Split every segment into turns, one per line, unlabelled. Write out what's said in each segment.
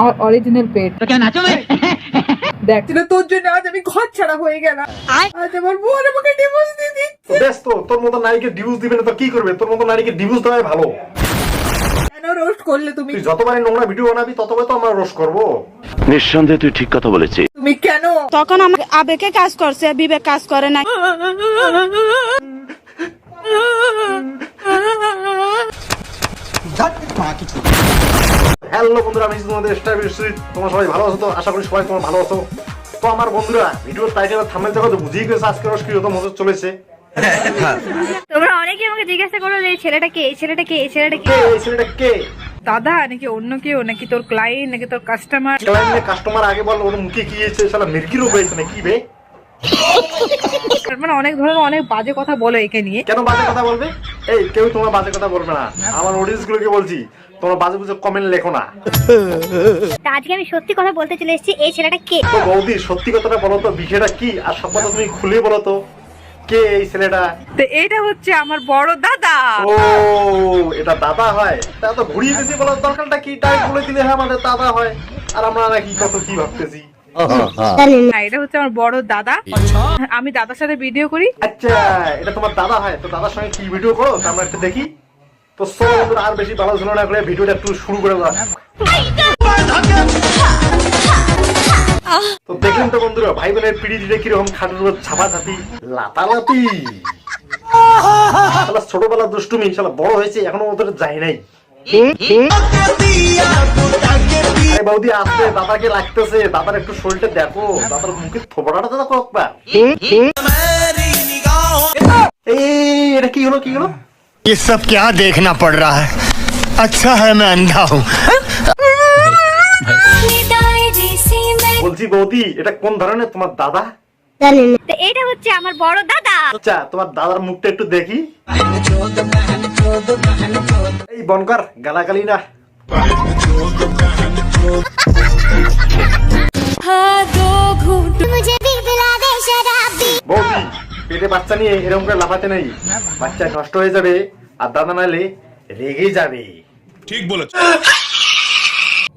আমার অরিজিনাল পেট দেখ।
তোর জন্য আজ আমি ঘর ছাড়া হয়ে গেলাম। আজ আমার বোন আমাকে ডিভোর্স দিয়ে দিচ্ছে।
বেশ তো তোর মতো নারীকে ডিভোর্স দিবে না তো কি করবে? তোর মতো নারীকে ডিভোর্স দেওয়াই ভালো।
রোস্ট করলে তুমি?
যতবারই নোংরা ভিডিও বানাবি ততবার তো আমরা করব।
নিঃসন্দেহে তুই ঠিক কথা বলেছিস।
তুমি কেন?
তখন আমার আবেগে কাজ করছে বিবেক কাজ করে না।
হ্যালো বন্ধুরা আমি তোমাদের স্টার বিশ্বজিৎ তোমরা সবাই ভালো আছো তো? আশা করি সবাই তোমার ভালো আছো। তো আমার বন্ধুরা ভিডিওর টাইটেল থামেল দেখো তো বুঝিয়ে গেছে আজকে রস কি হতো মজা চলেছে।
তোমরা অনেকে আমাকে জিজ্ঞাসা করো যে এই ছেলেটা কে? এই ছেলেটা কে? এই ছেলেটা কে?
এই ছেলেটা কে?
দাদা নাকি অন্য কেউ? নাকি তোর ক্লায়েন্ট নাকি তোর কাস্টমার
ক্লায়েন্টের কাস্টমার আগে বল ওর মুখে কি হয়েছে শালা মির্কি রোগ হয়েছে না কি বে?
মানে অনেক ধরনের অনেক বাজে কথা বলে একে নিয়ে।
কেন বাজে কথা বলবে? এই কেউ তোমার বাজে কথা বলবে না। আমার অডিয়েন্স গুলোকে বলছি তোমরা বাজে বুঝে কমেন্ট লেখো না।
তা আজকে আমি সত্যি কথা বলতে চলে এসেছি এই ছেলেটা কে?
তো বৌদি সত্যি কথাটা বলো তো বিষয়টা কি? আর সব কথা তুমি খুলে বলো তো কে এই ছেলেটা?
তো এটা হচ্ছে আমার বড় দাদা।
ও এটা দাদা হয়? তা তো ঘুরিয়ে বেশি বলার দরকারটা কি? তাই বলে দিলে হ্যাঁ আমাদের দাদা হয়। আর আমরা নাকি কত কি ভাবতেছি।
না এটা হচ্ছে আমার বড় দাদা। আমি দাদার সাথে ভিডিও করি।
আচ্ছা এটা তোমার দাদা হয়? তো দাদার সঙ্গে কি ভিডিও করো? তা আমরা একটু দেখি। তো বন্ধুরা, আর বেশি ভালো ছিল না করে ভিডিওটা একটু শুরু করে দাও। তো দেখলেন তো বন্ধুরা ভাই বোনের পিড়ি দিলে কীরকম খাটের উপর ছাপাছাপি লাতালাতি ছোটবেলা দুষ্টুমি বড় হয়েছে এখনও ওদের যায় নাই। বৌদি আসতে দাদাকে লাগতেছে দাদার একটু শরীরটা দেখো দাদার মুখে থোপড়াটা দেখো একবার। এই এটা কি হলো কি হলো?
ये सब क्या देखना पड़ रहा है अच्छा है मैं अंधा हूँ
বলছি বৌদি এটা কোন ধরনের তোমার দাদা
তো এটা হচ্ছে আমার বড় দাদা
আচ্ছা তোমার দাদার মুখটা একটু দেখি এই বনকর গালাগালি না বৌদি পেটে বাচ্চা নিয়ে এরকম করে লাফাতে নেই বাচ্চা নষ্ট হয়ে যাবে আর দাদা নালে রেগে যাবে।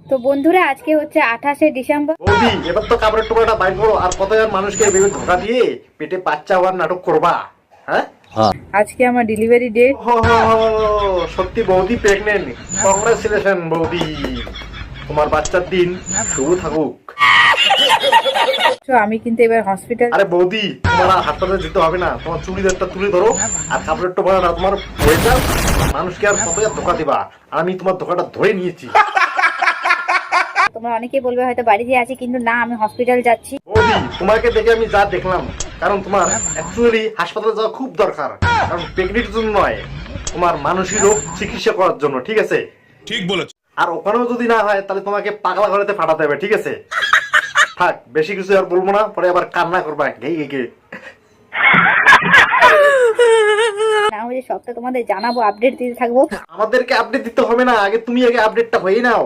তো বন্ধুরা আজকে হচ্ছে আঠাশে ডিসেম্বর।
বৌদি এবার তো কাপড়ের টুকরোটা বাইর করো আর কত জন মানুষকে ভেবে ধোকা দিয়ে পেটে বাচ্চা হওয়ার নাটক করবা হ্যাঁ?
আজকে আমার ডেলিভারি ডেট
হো হো হো, সত্যি বৌদি প্রেগনেন্ট কংগ্রেচুলেশন বৌদি। তোমার বাচ্চার দিন শুভ থাকুক।
তো আমি কিন্তু এবার হসপিটাল
আরে বৌদি তোমার হাসপাতালে যেতে হবে না। তোমার চুড়িদারটা তুলে ধরো আর কাপড়ের টোপড়াটা তোমার হয়ে যাও মানুষকে আর কত ধোকা দিবা। আমি তোমার ধোকাটা ধরে নিয়েছি।
তোমরা অনেকেই বলবে হয়তো বাড়িতে আছি কিন্তু না আমি হসপিটাল যাচ্ছি।
বৌদি তোমাকে দেখে আমি যা দেখলাম কারণ তোমার অ্যাকচুয়ালি হাসপাতালে যাওয়া খুব দরকার। কারণ প্রেগনেন্টের জন্য নয় তোমার মানসিক রোগ চিকিৎসা করার জন্য ঠিক আছে?
ঠিক বলেছ।
আর ওখানেও যদি না হয় তাহলে তোমাকে পাগলা ঘরেতে পাঠাতে হবে ঠিক আছে? থাক বেশি কিছু আর বলব না পরে আবার কান্না করবা।
ঘে ঘে ঘে তোমাদের জানাব আপডেট দিতে থাকব।
আমাদেরকে আপডেট দিতে হবে না আগে তুমি আগে আপডেটটা হয়ে নাও।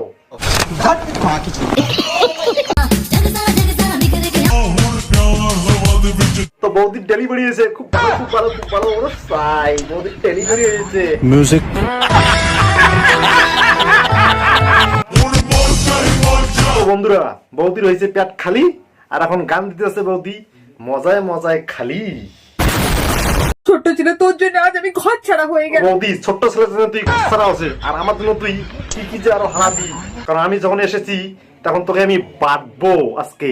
তো বৌদির ডেলিভারি হয়েছে খুব ভালো খুব ভালো খুব ভালো। ওর সাই বৌদির ডেলিভারি হয়েছে। মিউজিক বন্ধুরা বৌদির হয়েছে পেট খালি আর এখন গান দিতেছে বৌদি মজায় মজায় খালি।
ছোট্ট ছিল তোর জন্য আজ আমি ঘর ছাড়া হয়ে গেলাম।
বৌদি ছোট্ট ছেলের জন্য তুই ঘর ছাড়া আছে আর আমার জন্য তুই কি কি যে আরও হারাবি কারণ আমি যখন এসেছি তখন তোকে আমি বাঁটবো আজকে।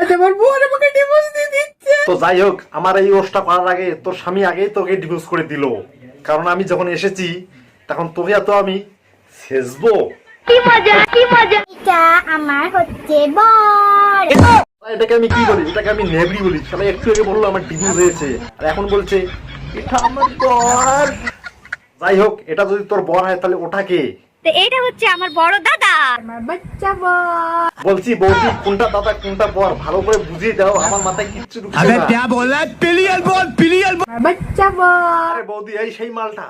আজ আমার বোন আমাকে ডিভোর্স দিয়ে দিচ্ছে।
তো যাই হোক আমার এই ওষটা করার আগে তোর স্বামী আগেই তোকে ডিভোর্স করে দিল। কারণ আমি যখন এসেছি তখন তোকে তো আমি সেজবো।
এটা আমার হচ্ছে বর
এটাকে আমি কি বলি এটাকে আমি নেবরি বলি সবাই একটু আগে বললো আমার ডিভোর্স হয়েছে আর এখন বলছে এটা আমার বর যাই হোক এটা যদি তোর বর হয় তাহলে ওটাকে
তো এটা হচ্ছে আমার বড় দাদা
আমার বাচ্চা বর
বলছি বৌদি কোনটা দাদা কোনটা বর ভালো করে বুঝিয়ে দাও আমার মাথায় কিচ্ছু ঢুকছে
अबे
না
क्या बोल रहा है पिलियल बोल पिलियल बोल
আমার বাচ্চা বর
আরে বৌদি এই সেই মালটা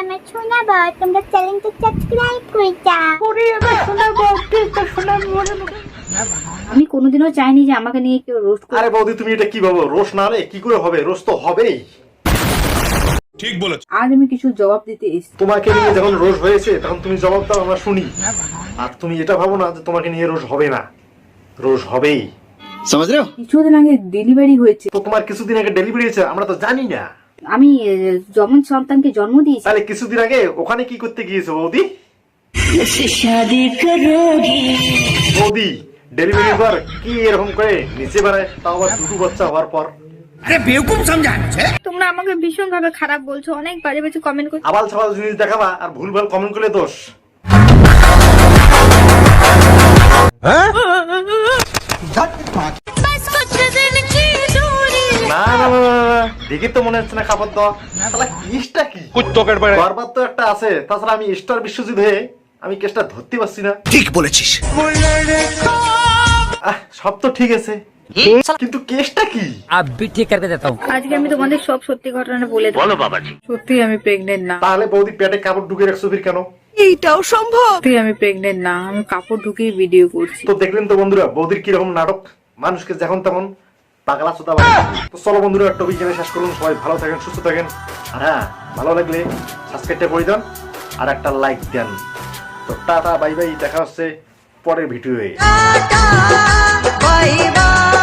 আমার শোনা বর? তোমরা চ্যানেলটা সাবস্ক্রাইব করে যাও আমি কোনোদিনও চাইনি যে আমাকে নিয়ে কেউ রোস্ট
আরে বৌদি তুমি এটা কি ভাবো? রোস না রে কি করে হবে? রোস তো হবেই।
আজ আমি কিছু জবাব দিতে এসেছি।
তোমাকে নিয়ে যখন রোজ হয়েছে তখন তুমি জবাব দাও আমরা শুনি। আর তুমি এটা ভাবো না যে তোমাকে নিয়ে রোজ হবে না। রোজ হবেই।
কিছুদিন আগে ডেলিভারি হয়েছে।
তো তোমার কিছুদিন আগে ডেলিভারি হয়েছে আমরা তো জানি না।
আমি যমন সন্তানকে জন্ম দিয়েছি।
তাহলে কিছুদিন আগে ওখানে কি করতে গিয়েছে বৌদি? বৌদি ডেলিভারির পর কি এরকম করে নিচে বেড়ায় তাও আবার দুটো বাচ্চা হওয়ার পর?
তোমরা আমাকে ভীষণ ভাবে খারাপ বলছো অনেক বাজে বাজে কমেন্ট করছ।
আবাল ছাবাল জিনিস দেখাবা আর ভুলভাল কমেন্ট করলে দোষ। না না না, না, না, তো মনে হচ্ছে না খাবার দাওয়া তাহলে কেসটা কি? বারবার তো একটা আছে তাছাড়া আমি স্টার বিশ্বজিৎ হয়ে আমি কেসটা ধরতে পারছি না।
ঠিক বলেছিস।
আহ, সব তো ঠিক আছে। কিন্তু কেসটা কি?
আজকে আমি তোমাদের সব সত্যি ঘটনা বলে দেবো।
বলো বাবাজি।
সত্যি আমি প্রেগনেন্ট না।
তাহলে বৌদি পেটে কাপড় ঢুকে রাখছো ফির কেন?
সত্যি আমি প্রেগনেন্ট না আমি কাপড় ঢুকিয়ে ভিডিও করছি।
তো দেখলেন তো বন্ধুরা বৌদির কীরকম নাটক? মানুষকে যখন তখন পাগলা চোদা তো চলো বন্ধুরা টপিক জেনে শেষ করুন। সবাই ভালো থাকেন সুস্থ থাকেন। আর হ্যাঁ ভালো লাগলে সাবস্ক্রাইবটা করে দেন আর একটা লাইক দেন। তো টাটা বাই বাই দেখা হচ্ছে পরের ভিডিওয়ে
বাই বাই